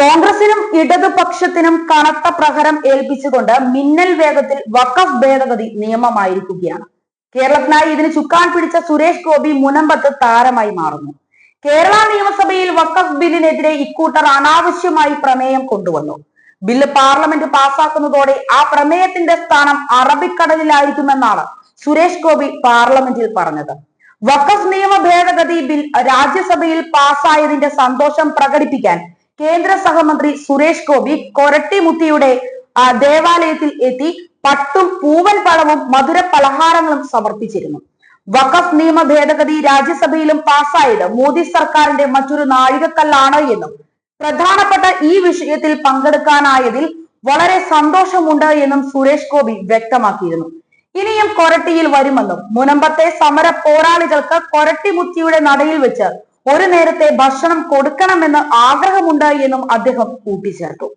കോൺഗ്രസിനും ഇടതുപക്ഷത്തിനും കനത്ത പ്രഹരം ഏൽപ്പിച്ചുകൊണ്ട് മിന്നൽ വേഗത്തിൽ വഖഫ് ഭേദഗതി നിയമമായിരിക്കുകയാണ്. കേരളത്തിനായി ഇതിന് ചുക്കാൻ പിടിച്ച സുരേഷ് ഗോപി മുനമ്പത്ത് താരമായി മാറുന്നു. കേരള നിയമസഭയിൽ വഖഫ് ബില്ലിനെതിരെ ഇക്കൂട്ടർ അനാവശ്യമായി പ്രമേയം കൊണ്ടുവന്നു. ബില്ല് പാർലമെന്റ് പാസാക്കുന്നതോടെ ആ പ്രമേയത്തിന്റെ സ്ഥാനം അറബിക്കടലിലായിരിക്കുമെന്നാണ് സുരേഷ് ഗോപി പാർലമെന്റിൽ പറഞ്ഞത്. വഖഫ് നിയമ ഭേദഗതി ബിൽ രാജ്യസഭയിൽ പാസായതിന്റെ സന്തോഷം പ്രകടിപ്പിക്കാൻ കേന്ദ്ര സഹമന്ത്രി സുരേഷ് ഗോപി കൊരട്ടിമുത്തിയുടെ ദേവാലയത്തിൽ എത്തി പട്ടും പൂവൻ പഴവും മധുര പലഹാരങ്ങളും സമർപ്പിച്ചിരുന്നു. വഖഫ് നിയമ ഭേദഗതി രാജ്യസഭയിലും പാസ്സായത് മോദി സർക്കാരിന്റെ മറ്റൊരു നാഴികക്കല്ലാണ് എന്നും പ്രധാനപ്പെട്ട ഈ വിഷയത്തിൽ പങ്കെടുക്കാനായതിൽ വളരെ സന്തോഷമുണ്ട് എന്നും സുരേഷ് ഗോപി വ്യക്തമാക്കിയിരുന്നു. ഇനിയും കൊരട്ടിയിൽ വരുമെന്നും മുനമ്പത്തെ സമര പോരാളികൾക്ക് കൊരട്ടിമുത്തിയുടെ നടയിൽ വെച്ച് ഒരു നേരത്തെ ഭക്ഷണം കൊടുക്കണമെന്ന് ആഗ്രഹമുണ്ട് എന്നും അദ്ദേഹം കൂട്ടിച്ചേർത്തു.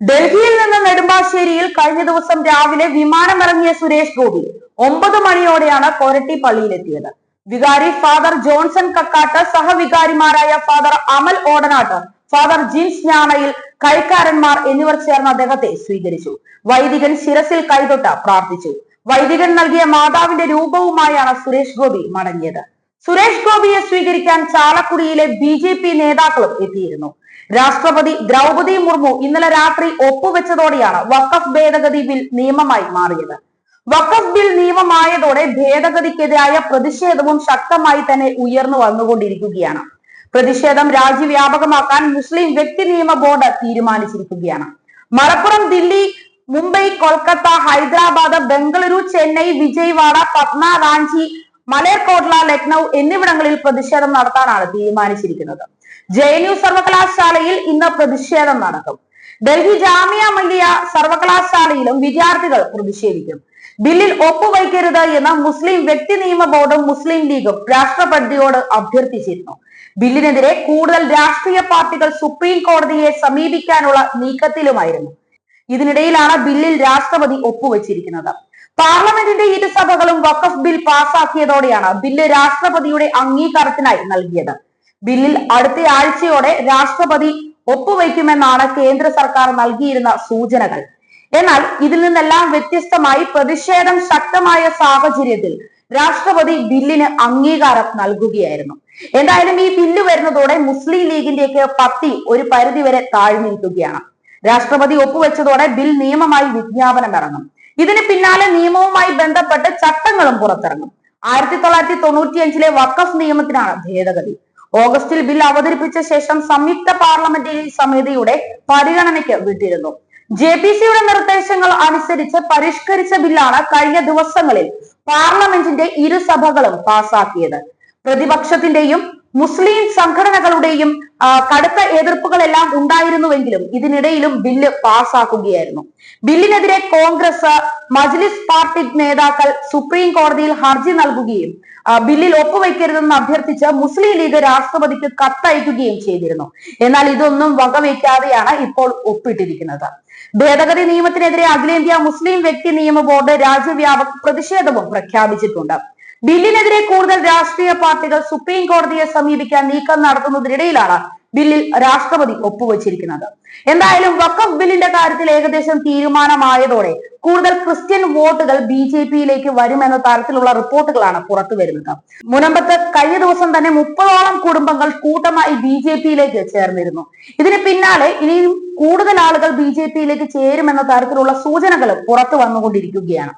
ഡൽഹിയിൽ നിന്ന് നെടുമ്പാശ്ശേരിയിൽ കഴിഞ്ഞ ദിവസം രാവിലെ വിമാനമിറങ്ങിയ സുരേഷ് ഗോപി ഒമ്പത് മണിയോടെയാണ് കൊരട്ടി പള്ളിയിലെത്തിയത്. വികാരി ഫാദർ ജോൺസൺ കക്കാട്ട് സഹവികാരിമാരായ ഫാദർ അമൽ ഓടനാട്ട് ഫാദർ ജിൻസ് ഞാണയിൽ കൈക്കാരന്മാർ എന്നിവർ ചേർന്ന് അദ്ദേഹത്തെ സ്വീകരിച്ചു. വൈദികൻ ശിരസിൽ കൈതൊട്ട് പ്രാർത്ഥിച്ചു. വൈദികൻ നൽകിയ മാതാവിന്റെ രൂപവുമായാണ് സുരേഷ് ഗോപി മടങ്ങിയത്. സുരേഷ് ഗോപിയെ സ്വീകരിക്കാൻ ചാലക്കുടിയിലെ ബി ജെ പി നേതാക്കളും എത്തിയിരുന്നു. രാഷ്ട്രപതി ദ്രൗപദി മുർമു ഇന്നലെ രാത്രി ഒപ്പുവെച്ചതോടെയാണ് വഖഫ് ഭേദഗതി ബിൽ നിയമമായി മാറിയത്. വഖഫ് ബിൽ നിയമമായതോടെ ഭേദഗതിക്കെതിരായ പ്രതിഷേധവും ശക്തമായി തന്നെ ഉയർന്നു വന്നുകൊണ്ടിരിക്കുകയാണ്. പ്രതിഷേധം രാജ്യവ്യാപകമാക്കാൻ മുസ്ലിം വ്യക്തി നിയമ ബോർഡ് തീരുമാനിച്ചിരിക്കുകയാണ്. മലപ്പുറം ദില്ലി മുംബൈ കൊൽക്കത്ത ഹൈദരാബാദ് ബംഗളൂരു ചെന്നൈ വിജയവാഡ പട്ന റാഞ്ചി മലേർകോട്ല ലക്നൗ എന്നിവിടങ്ങളിൽ പ്രതിഷേധം നടത്താനാണ് തീരുമാനിച്ചിരിക്കുന്നത്. ജെ എൻ യു സർവകലാശാലയിൽ ഇന്ന് പ്രതിഷേധം നടക്കും. ഡൽഹി ജാമിയ മല്ലിയ സർവകലാശാലയിലും വിദ്യാർത്ഥികൾ പ്രതിഷേധിക്കും. ബില്ലിൽ ഒപ്പുവയ്ക്കരുത് എന്ന് മുസ്ലിം വ്യക്തി നിയമ ബോർഡും മുസ്ലിം ലീഗും രാഷ്ട്രപതിയോട് അഭ്യർത്ഥിച്ചിരുന്നു. ബില്ലിനെതിരെ കൂടുതൽ രാഷ്ട്രീയ പാർട്ടികൾ സുപ്രീം കോടതിയെ സമീപിക്കാനുള്ള നീക്കത്തിലുമായിരുന്നു. ഇതിനിടയിലാണ് ബില്ലിൽ രാഷ്ട്രപതി ഒപ്പുവെച്ചിരിക്കുന്നത്. പാർലമെന്റിന്റെ ഇരുസഭകളും വഖഫ് ബിൽ പാസാക്കിയതോടെയാണ് ബില്ല് രാഷ്ട്രപതിയുടെ അംഗീകാരത്തിനായി നൽകിയത്. ബില്ലിൽ അടുത്ത ആഴ്ചയോടെ രാഷ്ട്രപതി ഒപ്പുവയ്ക്കുമെന്നാണ് കേന്ദ്ര സർക്കാർ നൽകിയിരുന്ന സൂചനകൾ. എന്നാൽ ഇതിൽ നിന്നെല്ലാം വ്യത്യസ്തമായി പ്രതിഷേധം ശക്തമായ സാഹചര്യത്തിൽ രാഷ്ട്രപതി ബില്ലിന് അംഗീകാരം നൽകുകയായിരുന്നു. എന്തായാലും ഈ ബില്ല് വരുന്നതോടെ മുസ്ലിം ലീഗിന്റെയൊക്കെ പത്തി ഒരു പരിധിവരെ താഴ്ന്നിരിക്കുകയാണ്. രാഷ്ട്രപതി ഒപ്പുവെച്ചതോടെ ബിൽ നിയമമായി വിജ്ഞാപനം ഇറങ്ങും ഇതിന് പിന്നാലെ നിയമവുമായി ബന്ധപ്പെട്ട് ചട്ടങ്ങളും പുറത്തിറങ്ങും. ആയിരത്തി തൊള്ളായിരത്തി തൊണ്ണൂറ്റിയഞ്ചിലെ വക്കഫ് നിയമത്തിനാണ് ഭേദഗതി. ഓഗസ്റ്റിൽ ബിൽ അവതരിപ്പിച്ച ശേഷം സംയുക്ത പാർലമെന്ററി സമിതിയുടെ പരിഗണനയ്ക്ക് വിട്ടിരുന്നു. ജെ പി സിയുടെ നിർദ്ദേശങ്ങൾ അനുസരിച്ച് പരിഷ്കരിച്ച ബില്ലാണ് കഴിഞ്ഞ ദിവസങ്ങളിൽ പാർലമെന്റിന്റെ ഇരുസഭകളും പാസാക്കിയത്. പ്രതിപക്ഷത്തിന്റെയും മുസ്ലിം സംഘടനകളുടെയും കടുത്ത എതിർപ്പുകളെല്ലാം ഉണ്ടായിരുന്നുവെങ്കിലും ഇതിനിടയിലും ബില്ല് പാസാക്കുകയായിരുന്നു. ബില്ലിനെതിരെ കോൺഗ്രസ് മജ്ലിസ് പാർട്ടി നേതാക്കൾ സുപ്രീം കോടതിയിൽ ഹർജി നൽകുകയും ബില്ലിൽ ഒപ്പുവെക്കരുതെന്ന് അഭ്യർത്ഥിച്ച് മുസ്ലിം ലീഗ് രാഷ്ട്രപതിക്ക് കത്തയക്കുകയും ചെയ്തിരുന്നു. എന്നാൽ ഇതൊന്നും വകവയ്ക്കാതെയാണ് ഇപ്പോൾ ഒപ്പിട്ടിരിക്കുന്നത്. ഭേദഗതി നിയമത്തിനെതിരെ അഖിലേന്ത്യാ മുസ്ലിം വ്യക്തി നിയമ ബോർഡ് രാജ്യവ്യാപക പ്രതിഷേധവും പ്രഖ്യാപിച്ചിട്ടുണ്ട്. ബില്ലിനെതിരെ കൂടുതൽ രാഷ്ട്രീയ പാർട്ടികൾ സുപ്രീം കോടതിയെ സമീപിക്കാൻ നീക്കം നടത്തുന്നതിനിടയിലാണ് ബില്ലിൽ രാഷ്ട്രപതി ഒപ്പുവച്ചിരിക്കുന്നത്. എന്തായാലും വക്കഫ് ബില്ലിന്റെ കാര്യത്തിൽ ഏകദേശം തീരുമാനമായതോടെ കൂടുതൽ ക്രിസ്ത്യൻ വോട്ടുകൾ ബി ജെ പിയിലേക്ക് വരുമെന്ന തരത്തിലുള്ള റിപ്പോർട്ടുകളാണ് പുറത്തു വരുന്നത്. മുനമ്പത്ത് കഴിഞ്ഞ ദിവസം തന്നെ മുപ്പതോളം കുടുംബങ്ങൾ കൂട്ടമായി ബി ജെ പിയിലേക്ക് ചേർന്നിരുന്നു. ഇതിന് പിന്നാലെ ഇനിയും കൂടുതൽ ആളുകൾ ബി ജെ പിയിലേക്ക് ചേരുമെന്ന തരത്തിലുള്ള സൂചനകൾ പുറത്തു വന്നുകൊണ്ടിരിക്കുകയാണ്.